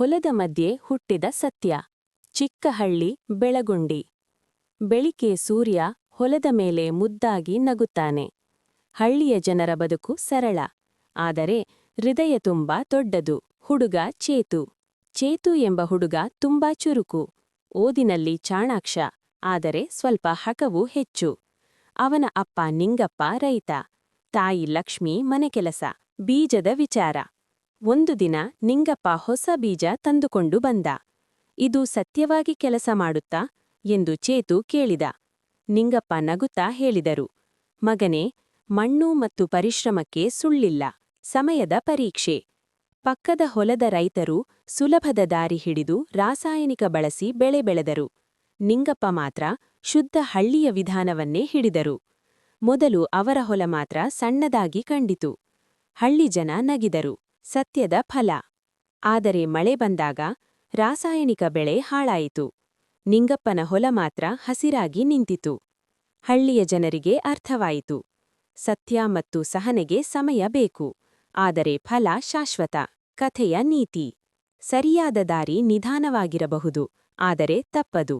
ಹೊಲದ ಮಧ್ಯೆ ಹುಟ್ಟಿದ ಸತ್ಯ. ಚಿಕ್ಕಹಳ್ಳಿ, ಬೆಳಗುಂಡಿ. ಬೆಳಿಕೆ ಸೂರ್ಯ ಹೊಲದ ಮೇಲೆ ಮುದ್ದಾಗಿ ನಗುತ್ತಾನೆ. ಹಳ್ಳಿಯ ಜನರ ಬದುಕು ಸರಳ. ಆದರೆ ಹೃದಯ ತುಂಬಾ ದೊಡ್ಡದು. ಹುಡುಗ ಚೇತು. ಚೇತು ಎಂಬ ಹುಡುಗ ತುಂಬಾ ಚುರುಕು. ಓದಿನಲ್ಲಿ ಚಾಣಾಕ್ಷ. ಆದರೆ ಸ್ವಲ್ಪ ಹಕವು ಹೆಚ್ಚು. ಅವನ ಅಪ್ಪ ನಿಂಗಪ್ಪ ರೈತ. ತಾಯಿ ಲಕ್ಷ್ಮಿ ಮನೆಕೆಲಸ ಬೀಜದ ವಿಚಾರ. ಒಂದು ದಿನ ನಿಂಗಪ್ಪ ಹೊಸ ಬೀಜ ತಂದುಕೊಂಡು ಬಂದ. ಇದು ಸತ್ಯವಾಗಿ ಕೆಲಸ ಮಾಡುತ್ತಾ? ಎಂದು ಚೇತು ಕೇಳಿದ. ನಿಂಗಪ್ಪ ನಗುತ್ತಾ ಹೇಳಿದರು. ಮಗನೇ, ಮಣ್ಣು ಮತ್ತು ಪರಿಶ್ರಮಕ್ಕೆ ಸುಳ್ಳಿಲ್ಲ. ಸಮಯದ ಪರೀಕ್ಷೆ. ಪಕ್ಕದ ಹೊಲದ ರೈತರು ಸುಲಭದ ದಾರಿ ಹಿಡಿದು ರಾಸಾಯನಿಕ ಬಳಸಿ ಬೆಳೆ ಬೆಳೆದರು. ನಿಂಗಪ್ಪ ಮಾತ್ರ ಶುದ್ಧ ಹಳ್ಳಿಯ ವಿಧಾನವನ್ನೇ ಹಿಡಿದರು. ಮೊದಲು ಅವರ ಹೊಲ ಮಾತ್ರ ಸಣ್ಣದಾಗಿ ಕಂಡಿತು. ಹಳ್ಳಿ ಜನ ನಗಿದರು. ಸತ್ಯದ ಫಲ. ಆದರೆ ಮಳೆ ಬಂದಾಗ ರಾಸಾಯನಿಕ ಬೆಳೆ ಹಾಳಾಯಿತು. ನಿಂಗಪ್ಪನ ಹೊಲ ಮಾತ್ರ ಹಸಿರಾಗಿ ನಿಂತಿತು. ಹಳ್ಳಿಯ ಜನರಿಗೆ ಅರ್ಥವಾಯಿತು. ಸತ್ಯ ಮತ್ತು ಸಹನೆಗೆ ಸಮಯ ಬೇಕು. ಆದರೆ ಫಲ ಶಾಶ್ವತ. ಕಥೆಯ ನೀತಿ. ಸರಿಯಾದ ದಾರಿ ನಿಧಾನವಾಗಿರಬಹುದು. ಆದರೆ ತಪ್ಪದು.